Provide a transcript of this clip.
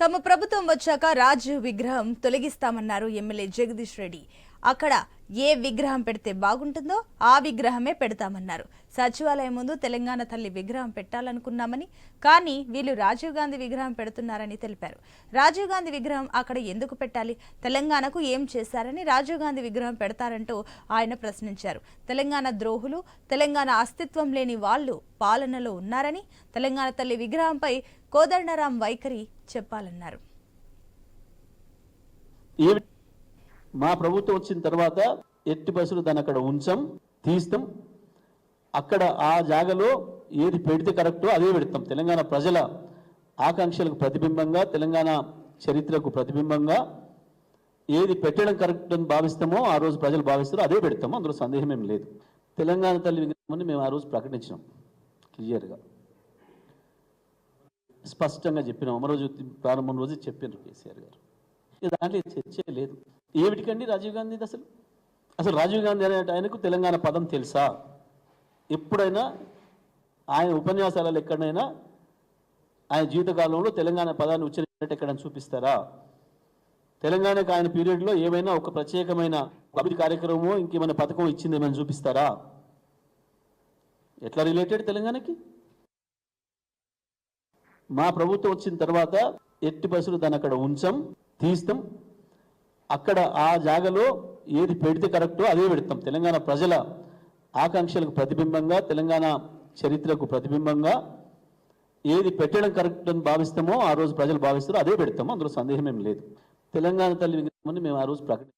తమ ప్రభుత్వం వచ్చాక రాజీవ్ విగ్రహం తొలగిస్తామన్నారు ఎమ్మెల్యే జగదీష్ రెడ్డి. అక్కడ ఏ విగ్రహం పెడితే బాగుంటుందో ఆ విగ్రహమే పెడతామన్నారు. సచివాలయం ముందు తెలంగాణ తల్లి విగ్రహం పెట్టాలనుకున్నామని కానీ వీళ్ళు రాజీవ్ గాంధీ విగ్రహం పెడుతున్నారని తెలిపారు. రాజీవ్ గాంధీ విగ్రహం అక్కడ ఎందుకు పెట్టాలి? తెలంగాణకు ఏం చేశారని రాజీవ్ గాంధీ విగ్రహం పెడతారంటూ ఆయన ప్రశ్నించారు. తెలంగాణ ద్రోహులు తెలంగాణ అస్తిత్వం లేని వాళ్ళు పాలనలో ఉన్నారని తెలంగాణ తల్లి విగ్రహంపై కోదండరాం వైఖరి చెప్పాలన్నారు. మా ప్రభుత్వం వచ్చిన తర్వాత ఎట్టి బస్సులు దాన్ని అక్కడ ఉంచాం తీస్తాం. అక్కడ ఆ జాగలో ఏది పెడితే కరెక్టో అదే పెడతాం. తెలంగాణ ప్రజల ఆకాంక్షలకు ప్రతిబింబంగా తెలంగాణ చరిత్రకు ప్రతిబింబంగా ఏది పెట్టడం కరెక్ట్ అని భావిస్తామో ఆ రోజు ప్రజలు భావిస్తారో అదే పెడతాము. అందులో సందేహం ఏం లేదు. తెలంగాణ తల్లి విగ్రహం మేము ఆ రోజు ప్రకటించినాం. క్లియర్గా. స్పష్టంగా చెప్పినాం. అమరోజు ప్రారంభం రోజు చెప్పినారు కేసీఆర్ గారు. దాంట్లో చర్చే లేదు. ఏమిటికండి రాజీవ్ గాంధీ అసలు? అసలు రాజీవ్ గాంధీ అనే ఆయనకు తెలంగాణ పదం తెలుసా? ఎప్పుడైనా ఆయన ఉపన్యాసాలలో ఎక్కడైనా ఆయన జీవితకాలంలో తెలంగాణ పదాన్ని ఉచ్చరించినట్టు ఎక్కడైనా చూపిస్తారా? తెలంగాణకు ఆయన పీరియడ్లో ఏమైనా ఒక ప్రత్యేకమైన అభివృద్ధి కార్యక్రమమో ఇంకేమైనా పథకం ఇచ్చిందేమైనా చూపిస్తారా? ఎట్లా రిలేటెడ్ తెలంగాణకి? మా ప్రభుత్వం వచ్చిన తర్వాత ఎట్టి బస్సులు దాన్ని అక్కడ ఉంచాం తీస్తాం. అక్కడ ఆ జాగలో ఏది పెడితే కరెక్టో అదే పెడతాం. తెలంగాణ ప్రజల ఆకాంక్షలకు ప్రతిబింబంగా తెలంగాణ చరిత్రకు ప్రతిబింబంగా ఏది పెట్టడం కరెక్ట్ అని భావిస్తామో ఆ రోజు ప్రజలు భావిస్తారో అదే పెడతాము. అందులో సందేహం ఏం లేదు. తెలంగాణ తల్లి విగ్రహం మేము ఆ రోజు ప్రకటి